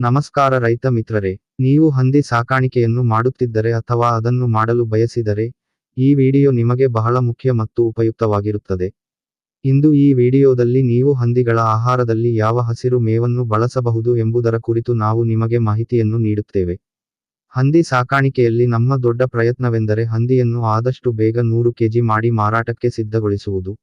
ನಮಸ್ಕಾರ ರೈತ ಮಿತ್ರರೇ, ನೀವು ಹಂದಿ ಸಾಕಾಣಿಕೆಯನ್ನು ಮಾಡುತ್ತಿದ್ದರೆ ಅಥವಾ ಅದನ್ನು ಮಾಡಲು ಬಯಸಿದರೆ, ಈ ವಿಡಿಯೋ ನಿಮಗೆ ಬಹಳ ಮುಖ್ಯ ಮತ್ತು ಉಪಯುಕ್ತವಾಗಿರುತ್ತದೆ. ಇಂದು ಈ ವಿಡಿಯೋದಲ್ಲಿ ನೀವು ಹಂದಿಗಳ ಆಹಾರದಲ್ಲಿ ಯಾವ ಹಸಿರು ಮೇವನ್ನು ಬಳಸಬಹುದು ಎಂಬುದರ ಕುರಿತು ನಾವು ನಿಮಗೆ ಮಾಹಿತಿಯನ್ನು ನೀಡುತ್ತೇವೆ. ಹಂದಿ ಸಾಕಾಣಿಕೆಯಲ್ಲಿ ನಮ್ಮ ದೊಡ್ಡ ಪ್ರಯತ್ನವೆಂದರೆ ಹಂದಿಯನ್ನು ಆದಷ್ಟು ಬೇಗ ನೂರು ಕೆಜಿ ಮಾಡಿ ಮಾರಾಟಕ್ಕೆ ಸಿದ್ಧಗೊಳಿಸುವುದು.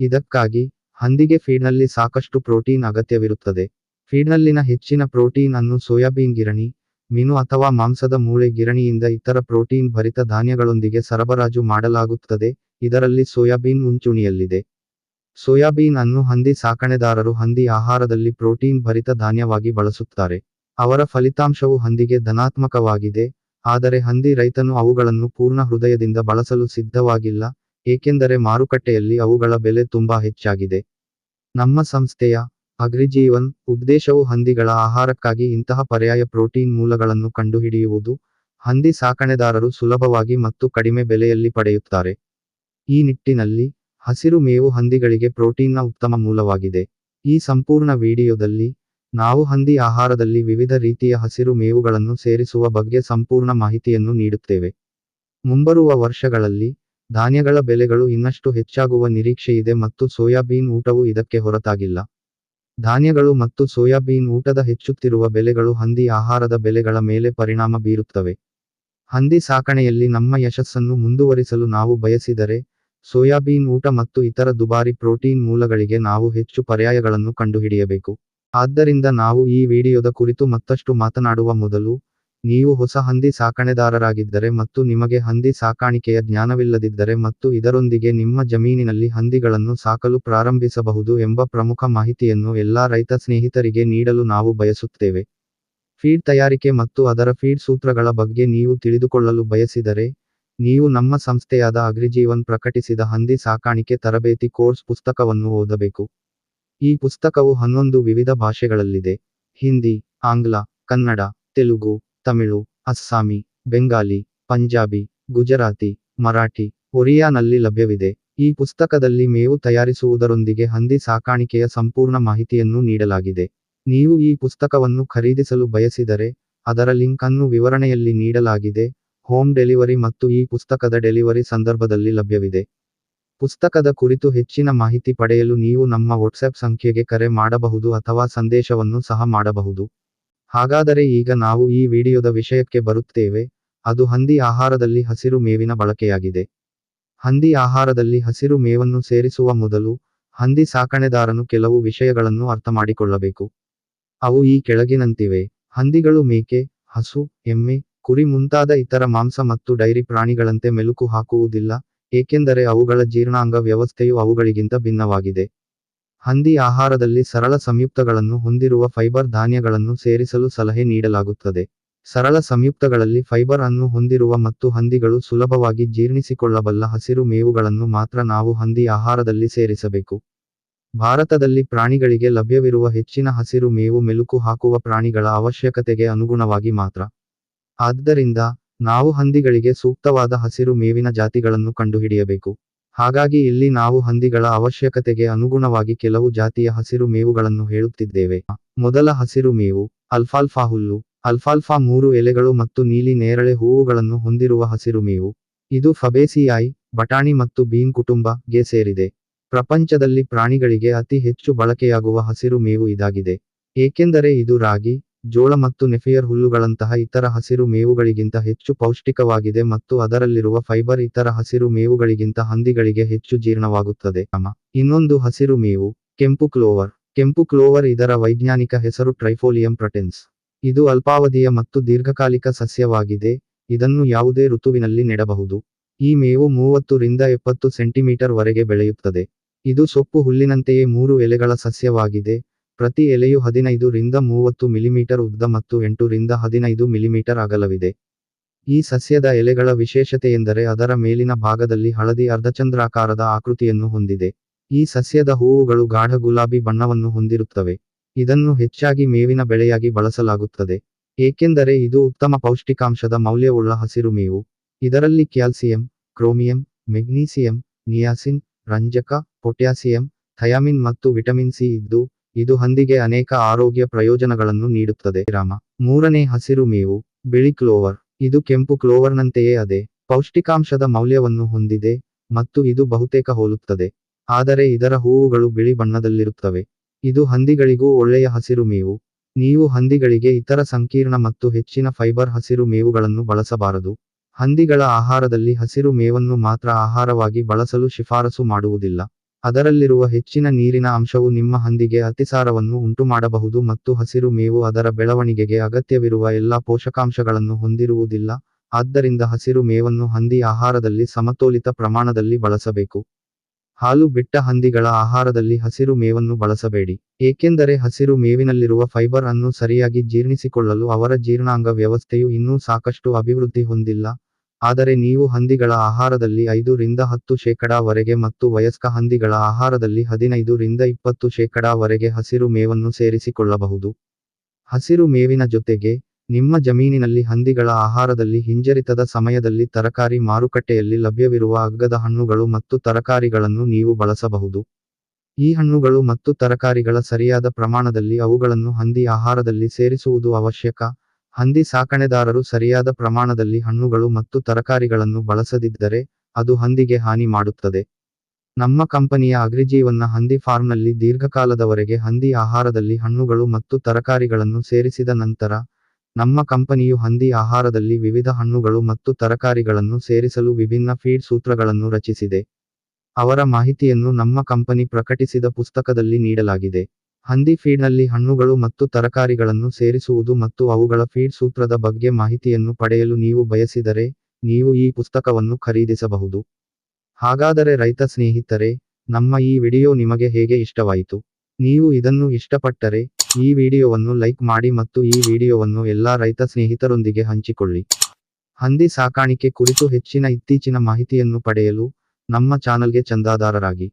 ಇದಕ್ಕಾಗಿ ಹಂದಿಗೆ ಫೀಡ್ನಲ್ಲಿ ಸಾಕಷ್ಟು ಪ್ರೋಟೀನ್ ಅಗತ್ಯವಿರುತ್ತದೆ. ಫೀಡ್ನಲ್ಲಿನ ಹೆಚ್ಚಿನ ಪ್ರೋಟೀನ್ ಅನ್ನು ಸೋಯಾಬೀನ್ ಗಿರಣಿ, ಮೀನು ಅಥವಾ ಮಾಂಸದ ಮೂಳೆ ಗಿರಣಿಯಿಂದ ಇತರ ಪ್ರೋಟೀನ್ ಭರಿತ ಧಾನ್ಯಗಳೊಂದಿಗೆ ಸರಬರಾಜು ಮಾಡಲಾಗುತ್ತದೆ, ಇದರಲ್ಲಿ ಸೋಯಾಬೀನ್ ಮುಂಚೂಣಿಯಲ್ಲಿದೆ ಸೋಯಾಬೀನ್ ಅನ್ನು ಹಂದಿ ಸಾಕಣೆದಾರರು ಹಂದಿ ಆಹಾರದಲ್ಲಿ ಪ್ರೋಟೀನ್ ಭರಿತ ಧಾನ್ಯವಾಗಿ ಬಳಸುತ್ತಾರೆ. ಅವರ ಫಲಿತಾಂಶವು ಹಂದಿಗೆ ಧನಾತ್ಮಕವಾಗಿದೆ, ಆದರೆ ಹಂದಿ ರೈತನು ಅವುಗಳನ್ನು ಪೂರ್ಣ ಹೃದಯದಿಂದ ಬಳಸಲು ಸಿದ್ಧವಾಗಿಲ್ಲ, ಏಕೆಂದರೆ ಮಾರುಕಟ್ಟೆಯಲ್ಲಿ ಅವುಗಳ ಬೆಲೆ ತುಂಬಾ ಹೆಚ್ಚಾಗಿದೆ. ನಮ್ಮ ಸಂಸ್ಥೆಯ ಅಗ್ರಿಜೀವನ್ ಉದ್ದೇಶವು ಹಂದಿಗಳ ಆಹಾರಕ್ಕಾಗಿ ಇಂತಹ ಪರ್ಯಾಯ ಪ್ರೋಟೀನ್ ಮೂಲಗಳನ್ನು ಕಂಡುಹಿಡಿಯುವುದು, ಹಂದಿ ಸಾಕಣೆದಾರರು ಸುಲಭವಾಗಿ ಮತ್ತು ಕಡಿಮೆ ಬೆಲೆಯಲ್ಲಿ ಪಡೆಯುತ್ತಾರೆ. ಈ ನಿಟ್ಟಿನಲ್ಲಿ ಹಸಿರು ಮೇವು ಹಂದಿಗಳಿಗೆ ಪ್ರೋಟೀನ್ನ ಉತ್ತಮ ಮೂಲವಾಗಿದೆ. ಈ ಸಂಪೂರ್ಣ ವಿಡಿಯೋದಲ್ಲಿ ನಾವು ಹಂದಿ ಆಹಾರದಲ್ಲಿ ವಿವಿಧ ರೀತಿಯ ಹಸಿರು ಮೇವುಗಳನ್ನು ಸೇರಿಸುವ ಬಗ್ಗೆ ಸಂಪೂರ್ಣ ಮಾಹಿತಿಯನ್ನು ನೀಡುತ್ತೇವೆ. ಮುಂಬರುವ ವರ್ಷಗಳಲ್ಲಿ ಧಾನ್ಯಗಳ ಬೆಲೆಗಳು ಇನ್ನಷ್ಟು ಹೆಚ್ಚಾಗುವ ನಿರೀಕ್ಷೆಯಿದೆ ಮತ್ತು ಸೋಯಾಬೀನ್ ಊಟವು ಇದಕ್ಕೆ ಹೊರತಾಗಿಲ್ಲ. ಧಾನ್ಯಗಳು ಮತ್ತು ಸೋಯಾಬೀನ್ ಊಟದ ಹೆಚ್ಚುತ್ತಿರುವ ಬೆಲೆಗಳು ಹಂದಿ ಆಹಾರದ ಬೆಲೆಗಳ ಮೇಲೆ ಪರಿಣಾಮ ಬೀರುತ್ತವೆ. ಹಂದಿ ಸಾಕಣೆಯಲ್ಲಿ ನಮ್ಮ ಯಶಸ್ಸನ್ನು ಮುಂದುವರಿಸಲು ನಾವು ಬಯಸಿದರೆ, ಸೋಯಾಬೀನ್ ಊಟ ಮತ್ತು ಇತರ ದುಬಾರಿ ಪ್ರೋಟೀನ್ ಮೂಲಗಳಿಗೆ ನಾವು ಹೆಚ್ಚು ಪರ್ಯಾಯಗಳನ್ನು ಕಂಡುಹಿಡಿಯಬೇಕು. ಆದ್ದರಿಂದ ನಾವು ಈ ವಿಡಿಯೋದ ಕುರಿತು ಮತ್ತಷ್ಟು ಮಾತನಾಡುವ ಮೊದಲು ನೀವು ಹೊಸ ಹಂದಿ ಸಾಕಣೆದಾರರಾಗಿದ್ದರೆ ಮತ್ತು ನಿಮಗೆ ಹಂದಿ ಸಾಕಾಣಿಕೆಯ ಜ್ಞಾನವಿಲ್ಲದಿದ್ದರೆ ಮತ್ತು ಇದರೊಂದಿಗೆ ನಿಮ್ಮ ಜಮೀನಿನಲ್ಲಿ ಹಂದಿಗಳನ್ನು ಸಾಕಲು ಪ್ರಾರಂಭಿಸಬಹುದು ಎಂಬ ಪ್ರಮುಖ ಮಾಹಿತಿಯನ್ನು ಎಲ್ಲಾ ರೈತ ಸ್ನೇಹಿತರಿಗೆ ನೀಡಲು ನಾವು ಬಯಸುತ್ತೇವೆ. ಫೀಡ್ ತಯಾರಿಕೆ ಮತ್ತು ಅದರ ಫೀಡ್ ಸೂತ್ರಗಳ ಬಗ್ಗೆ ನೀವು ತಿಳಿದುಕೊಳ್ಳಲು ಬಯಸಿದರೆ, ನೀವು ನಮ್ಮ ಸಂಸ್ಥೆಯಾದ ಅಗ್ರಿಜೀವನ್ ಪ್ರಕಟಿಸಿದ ಹಂದಿ ಸಾಕಾಣಿಕೆ ತರಬೇತಿ ಕೋರ್ಸ್ ಪುಸ್ತಕವನ್ನು ಓದಬೇಕು. ಈ ಪುಸ್ತಕವು ಹನ್ನೊಂದು ವಿವಿಧ ಭಾಷೆಗಳಲ್ಲಿದೆ. ಹಿಂದಿ, ಆಂಗ್ಲ, ಕನ್ನಡ, ತೆಲುಗು ತಮಿಳು, ಅಸ್ಸಾಮಿ, ಬೆಂಗಾಲಿ, ಪಂಜಾಬಿ, ಗುಜರಾತಿ, ಮರಾಠಿ, ಒರಿಯಾನಲ್ಲಿ ಲಭ್ಯವಿದೆ. ಈ ಪುಸ್ತಕದಲ್ಲಿ ಮೇವು ತಯಾರಿಸುವುದರೊಂದಿಗೆ ಹಂದಿ ಸಾಕಾಣಿಕೆಯ ಸಂಪೂರ್ಣ ಮಾಹಿತಿಯನ್ನು ನೀಡಲಾಗಿದೆ. ನೀವು ಈ ಪುಸ್ತಕವನ್ನು ಖರೀದಿಸಲು ಬಯಸಿದರೆ ಅದರ ಲಿಂಕ್ ಅನ್ನು ವಿವರಣೆಯಲ್ಲಿ ನೀಡಲಾಗಿದೆ. ಹೋಮ್ ಡೆಲಿವರಿ ಮತ್ತು ಈ ಪುಸ್ತಕದ ಡೆಲಿವರಿ ಸಂದರ್ಭದಲ್ಲಿ ಲಭ್ಯವಿದೆ. ಪುಸ್ತಕದ ಕುರಿತು ಹೆಚ್ಚಿನ ಮಾಹಿತಿ ಪಡೆಯಲು ನೀವು ನಮ್ಮ ವಾಟ್ಸ್ಆ್ಯಪ್ ಸಂಖ್ಯೆಗೆ ಕರೆ ಮಾಡಬಹುದು ಅಥವಾ ಸಂದೇಶವನ್ನು ಸಹ ಮಾಡಬಹುದು. ಹಾಗಾದರೆ ಈಗ ನಾವು ಈ ವಿಡಿಯೋದ ವಿಷಯಕ್ಕೆ ಬರುತ್ತೇವೆ, ಅದು ಹಂದಿ ಆಹಾರದಲ್ಲಿ ಹಸಿರು ಮೇವಿನ ಬಳಕೆಯಾಗಿದೆ. ಹಂದಿ ಆಹಾರದಲ್ಲಿ ಹಸಿರು ಮೇವನ್ನು ಸೇರಿಸುವ ಮೊದಲು, ಹಂದಿ ಸಾಕಣೆದಾರನು ಕೆಲವು ವಿಷಯಗಳನ್ನು ಅರ್ಥಮಾಡಿಕೊಳ್ಳಬೇಕು. ಅವು ಈ ಕೆಳಗಿನಂತಿವೆ. ಹಂದಿಗಳು ಮೇಕೆ, ಹಸು, ಎಮ್ಮೆ, ಕುರಿ ಮುಂತಾದ ಇತರ ಮಾಂಸ ಮತ್ತು ಡೈರಿ ಪ್ರಾಣಿಗಳಂತೆ ಮೆಲುಕು ಹಾಕುವುದಿಲ್ಲ, ಏಕೆಂದರೆ ಅವುಗಳ ಜೀರ್ಣಾಂಗ ವ್ಯವಸ್ಥೆಯು ಅವುಗಳಿಗಿಂತ ಭಿನ್ನವಾಗಿದೆ. ಹಂದಿ ಆಹಾರದಲ್ಲಿ ಸರಳ ಸಂಯುಕ್ತಗಳನ್ನು ಹೊಂದಿರುವ ಫೈಬರ್ ಧಾನ್ಯಗಳನ್ನು ಸೇರಿಸಲು ಸಲಹೆ ನೀಡಲಾಗುತ್ತದೆ. ಸರಳ ಸಂಯುಕ್ತಗಳಲ್ಲಿ ಫೈಬರ್ ಅನ್ನು ಹೊಂದಿರುವ ಮತ್ತು ಹಂದಿಗಳು ಸುಲಭವಾಗಿ ಜೀರ್ಣಿಸಿಕೊಳ್ಳಬಲ್ಲ ಹಸಿರು ಮೇವುಗಳನ್ನು ಮಾತ್ರ ನಾವು ಹಂದಿ ಆಹಾರದಲ್ಲಿ ಸೇರಿಸಬೇಕು. ಭಾರತದಲ್ಲಿ ಪ್ರಾಣಿಗಳಿಗೆ ಲಭ್ಯವಿರುವ ಹೆಚ್ಚಿನ ಹಸಿರು ಮೇವು ಮೆಲುಕು ಹಾಕುವ ಪ್ರಾಣಿಗಳ ಅವಶ್ಯಕತೆಗೆ ಅನುಗುಣವಾಗಿ ಮಾತ್ರ. ಆದ್ದರಿಂದ ನಾವು ಹಂದಿಗಳಿಗೆ ಸೂಕ್ತವಾದ ಹಸಿರು ಮೇವಿನ ಜಾತಿಗಳನ್ನು ಕಂಡುಹಿಡಿಯಬೇಕು. ಹಾಗಾಗಿ ಇಲ್ಲಿ ನಾವು ಹಂದಿಗಳ ಅವಶ್ಯಕತೆಗೆ ಅನುಗುಣವಾಗಿ ಕೆಲವು ಜಾತಿಯ ಹಸಿರು ಮೇವುಗಳನ್ನು ಹೇಳುತ್ತಿದ್ದೇವೆ. ಮೊದಲ ಹಸಿರು ಮೇವು, ಅಲ್ಫಾಲ್ಫಾ ಹುಲ್ಲು, ಅಲ್ಫಾಲ್ಫಾ ಮೂರು ಎಲೆಗಳು ಮತ್ತು ನೀಲಿ ನೇರಳೆ ಹೂವುಗಳನ್ನು ಹೊಂದಿರುವ ಹಸಿರು ಮೇವು. ಇದು ಫಬೇಸಿಯಾಯಿ, ಬಟಾಣಿ ಮತ್ತು ಬೀನ್ ಕುಟುಂಬ ಗೆ ಸೇರಿದೆ. ಪ್ರಪಂಚದಲ್ಲಿ ಪ್ರಾಣಿಗಳಿಗೆ ಅತಿ ಹೆಚ್ಚು ಬಳಕೆಯಾಗುವ ಹಸಿರು ಮೇವು ಇದಾಗಿದೆ. ಏಕೆಂದರೆ ಇದು ರಾಗಿ ಜೋಳ ಮತ್ತು ನೆಫಿಯರ್ ಹುಲ್ಲುಗಳಂತಹ ಇತರ ಹಸಿರು ಮೇವುಗಳಿಗಿಂತ ಹೆಚ್ಚು ಪೌಷ್ಟಿಕವಾಗಿದೆ ಮತ್ತು ಅದರಲ್ಲಿರುವ ಫೈಬರ್ ಇತರ ಹಸಿರು ಮೇವುಗಳಿಗಿಂತ ಹಂದಿಗಳಿಗೆ ಹೆಚ್ಚು ಜೀರ್ಣವಾಗುತ್ತದೆ. ಇನ್ನೊಂದು ಹಸಿರು ಮೇವು, ಕೆಂಪು ಕ್ಲೋವರ್. ಕೆಂಪು ಕ್ಲೋವರ್ ಇದರ ವೈಜ್ಞಾನಿಕ ಹೆಸರು ಟ್ರೈಫೋಲಿಯಂ ಪ್ರೊಟೆನ್ಸ್. ಇದು ಅಲ್ಪಾವಧಿಯ ಮತ್ತು ದೀರ್ಘಕಾಲಿಕ ಸಸ್ಯವಾಗಿದೆ, ಇದನ್ನು ಯಾವುದೇ ಋತುವಿನಲ್ಲಿ ನೆಡಬಹುದು. ಈ ಮೇವು ಮೂವತ್ತು ರಿಂದ ಎಪ್ಪತ್ತು ಸೆಂಟಿಮೀಟರ್ ವರೆಗೆ ಬೆಳೆಯುತ್ತದೆ. ಇದು ಸೊಪ್ಪು ಹುಲ್ಲಿನಂತೆಯೇ ಮೂರು ಎಲೆಗಳ ಸಸ್ಯವಾಗಿದೆ ಪ್ರತಿ ಎಲೆಯು ಹದಿನೈದು ರಿಂದ ಮೂವತ್ತು ಮಿಲಿಮೀಟರ್ ಉದ್ದ ಮತ್ತು ಎಂಟು ರಿಂದ ಹದಿನೈದು ಮಿಲಿಮೀಟರ್ ಅಗಲವಿದೆ. ಈ ಸಸ್ಯದ ಎಲೆಗಳ ವಿಶೇಷತೆಯೆಂದರೆ ಅದರ ಮೇಲಿನ ಭಾಗದಲ್ಲಿ ಹಳದಿ ಅರ್ಧಚಂದ್ರಾಕಾರದ ಆಕೃತಿಯನ್ನು ಹೊಂದಿದೆ. ಈ ಸಸ್ಯದ ಹೂವುಗಳು ಗಾಢ ಗುಲಾಬಿ ಬಣ್ಣವನ್ನು ಹೊಂದಿರುತ್ತವೆ. ಇದನ್ನು ಹೆಚ್ಚಾಗಿ ಮೇವಿನ ಬೆಳೆಯಾಗಿ ಬಳಸಲಾಗುತ್ತದೆ. ಏಕೆಂದರೆ ಇದು ಉತ್ತಮ ಪೌಷ್ಟಿಕಾಂಶದ ಮೌಲ್ಯವುಳ್ಳ ಹಸಿರು ಮೇವು. ಇದರಲ್ಲಿ ಕ್ಯಾಲ್ಸಿಯಂ, ಕ್ರೋಮಿಯಂ, ಮೆಗ್ನೀಸಿಯಂ, ನಿಯಾಸಿನ್, ರಂಜಕ, ಪೊಟ್ಯಾಸಿಯಂ, ಥಯಾಮಿನ್ ಮತ್ತು ವಿಟಮಿನ್ ಸಿ ಇದ್ದು ಇದು ಹಂದಿಗೆ ಅನೇಕ ಆರೋಗ್ಯ ಪ್ರಯೋಜನಗಳನ್ನು ನೀಡುತ್ತದೆ. ರಾಮ. ಮೂರನೇ ಹಸಿರು ಮೇವು, ಬಿಳಿ ಕ್ಲೋವರ್. ಇದು ಕೆಂಪು ಕ್ಲೋವರ್ನಂತೆಯೇ ಅದೇ. ಪೌಷ್ಟಿಕಾಂಶದ ಮೌಲ್ಯವನ್ನು ಹೊಂದಿದೆ ಮತ್ತು ಇದು ಬಹುತೇಕ ಹೋಲುತ್ತದೆ. ಆದರೆ ಇದರ ಹೂವುಗಳು ಬಿಳಿ ಬಣ್ಣದಲ್ಲಿರುತ್ತವೆ. ಇದು ಹಂದಿಗಳಿಗೂ ಒಳ್ಳೆಯ ಹಸಿರು ಮೇವು. ನೀವು ಹಂದಿಗಳಿಗೆ ಇತರ ಸಂಕೀರ್ಣ ಮತ್ತು ಹೆಚ್ಚಿನ ಫೈಬರ್ ಹಸಿರು ಮೇವುಗಳನ್ನು ಬಳಸಬಾರದು. ಹಂದಿಗಳ ಆಹಾರದಲ್ಲಿ ಹಸಿರು ಮೇವನ್ನು ಮಾತ್ರ ಆಹಾರವಾಗಿ ಬಳಸಲು ಶಿಫಾರಸು ಮಾಡುವುದಿಲ್ಲ. ಅದರಲ್ಲಿರುವ ಹೆಚ್ಚಿನ ನೀರಿನ ಅಂಶವು ನಿಮ್ಮ ಹಂದಿಗೆ ಅತಿಸಾರವನ್ನು ಉಂಟುಮಾಡಬಹುದು ಮತ್ತು ಹಸಿರು ಮೇವು ಅದರ ಬೆಳವಣಿಗೆಗೆ ಅಗತ್ಯವಿರುವ ಎಲ್ಲಾ ಪೋಷಕಾಂಶಗಳನ್ನು ಹೊಂದಿರುವುದಿಲ್ಲ. ಆದ್ದರಿಂದ ಹಸಿರು ಮೇವನ್ನು ಹಂದಿ ಆಹಾರದಲ್ಲಿ ಸಮತೋಲಿತ ಪ್ರಮಾಣದಲ್ಲಿ ಬಳಸಬೇಕು. ಹಾಲು ಬಿಟ್ಟ ಹಂದಿಗಳ ಆಹಾರದಲ್ಲಿ ಹಸಿರು ಮೇವನ್ನು ಬಳಸಬೇಡಿ. ಏಕೆಂದರೆ ಹಸಿರು ಮೇವಿನಲ್ಲಿರುವ ಫೈಬರ್ ಅನ್ನು ಸರಿಯಾಗಿ ಜೀರ್ಣಿಸಿಕೊಳ್ಳಲು ಅವರ ಜೀರ್ಣಾಂಗ ವ್ಯವಸ್ಥೆಯು ಇನ್ನೂ ಸಾಕಷ್ಟು ಅಭಿವೃದ್ಧಿ ಹೊಂದಿಲ್ಲ. ಆದರೆ ನೀವು ಹಂದಿಗಳ ಆಹಾರದಲ್ಲಿ ಐದರಿಂದ ಹತ್ತು ಶೇಕಡಾ ವರೆಗೆ ಮತ್ತು ವಯಸ್ಕ ಹಂದಿಗಳ ಆಹಾರದಲ್ಲಿ ಹದಿನೈದು ರಿಂದ ಇಪ್ಪತ್ತು ಶೇಕಡಾವರೆಗೆ ಹಸಿರು ಮೇವನ್ನು ಸೇರಿಸಿಕೊಳ್ಳಬಹುದು. ಹಸಿರು ಮೇವಿನ ಜೊತೆಗೆ, ನಿಮ್ಮ ಜಮೀನಿನಲ್ಲಿ ಹಂದಿಗಳ ಆಹಾರದಲ್ಲಿ ಹಿಂಜರಿತದ ಸಮಯದಲ್ಲಿ ತರಕಾರಿ ಮಾರುಕಟ್ಟೆಯಲ್ಲಿ ಲಭ್ಯವಿರುವ ಅಗ್ಗದ ಹಣ್ಣುಗಳು ಮತ್ತು ತರಕಾರಿಗಳನ್ನು ನೀವು ಬಳಸಬಹುದು. ಈ ಹಣ್ಣುಗಳು ಮತ್ತು ತರಕಾರಿಗಳ ಸರಿಯಾದ ಪ್ರಮಾಣದಲ್ಲಿ ಅವುಗಳನ್ನು ಹಂದಿ ಆಹಾರದಲ್ಲಿ ಸೇರಿಸುವುದು ಅವಶ್ಯಕ. ಹಂದಿ ಸಾಕಣೆದಾರರು ಸರಿಯಾದ ಪ್ರಮಾಣದಲ್ಲಿ ಹಣ್ಣುಗಳು ಮತ್ತು ತರಕಾರಿಗಳನ್ನು ಬಳಸದಿದ್ದರೆ ಅದು ಹಂದಿಗೆ ಹಾನಿ ಮಾಡುತ್ತದೆ. ನಮ್ಮ ಕಂಪನಿಯ ಅಗ್ರಿಜೀವನ್ನ ಹಂದಿ ಫಾರ್ಮ್ನಲ್ಲಿ ದೀರ್ಘಕಾಲದವರೆಗೆ ಹಂದಿ ಆಹಾರದಲ್ಲಿ ಹಣ್ಣುಗಳು ಮತ್ತು ತರಕಾರಿಗಳನ್ನು ಸೇರಿಸಿದ ನಂತರ, ನಮ್ಮ ಕಂಪನಿಯು ಹಂದಿ ಆಹಾರದಲ್ಲಿ ವಿವಿಧ ಹಣ್ಣುಗಳು ಮತ್ತು ತರಕಾರಿಗಳನ್ನು ಸೇರಿಸಲು ವಿಭಿನ್ನ ಫೀಡ್ ಸೂತ್ರಗಳನ್ನು ರಚಿಸಿದೆ. ಅವರ ಮಾಹಿತಿಯನ್ನು ನಮ್ಮ ಕಂಪನಿ ಪ್ರಕಟಿಸಿದ ಪುಸ್ತಕದಲ್ಲಿ ನೀಡಲಾಗಿದೆ. ಹಂದಿ ಫೀಡ್ನಲ್ಲಿ ಹಣ್ಣುಗಳು ಮತ್ತು ತರಕಾರಿಗಳನ್ನು ಸೇರಿಸುವುದು ಮತ್ತು ಅವುಗಳ ಫೀಡ್ ಸೂತ್ರದ ಬಗ್ಗೆ ಮಾಹಿತಿಯನ್ನು ಪಡೆಯಲು ನೀವು ಬಯಸಿದರೆ ನೀವು ಈ ಪುಸ್ತಕವನ್ನು ಖರೀದಿಸಬಹುದು. ಹಾಗಾದರೆ ರೈತ ಸ್ನೇಹಿತರೆ, ನಮ್ಮ ಈ ವಿಡಿಯೋ ನಿಮಗೆ ಹೇಗೆ ಇಷ್ಟವಾಯಿತು? ನೀವು ಇದನ್ನು ಇಷ್ಟಪಟ್ಟರೆ ಈ ವಿಡಿಯೋವನ್ನು ಲೈಕ್ ಮಾಡಿ ಮತ್ತು ಈ ವಿಡಿಯೋವನ್ನು ಎಲ್ಲಾ ರೈತ ಸ್ನೇಹಿತರೊಂದಿಗೆ ಹಂಚಿಕೊಳ್ಳಿ. ಹಂದಿ ಸಾಕಾಣಿಕೆ ಕುರಿತು ಹೆಚ್ಚಿನ ಇತ್ತೀಚಿನ ಮಾಹಿತಿಯನ್ನು ಪಡೆಯಲು ನಮ್ಮ ಚಾನಲ್ಗೆ ಚಂದಾದಾರರಾಗಿ.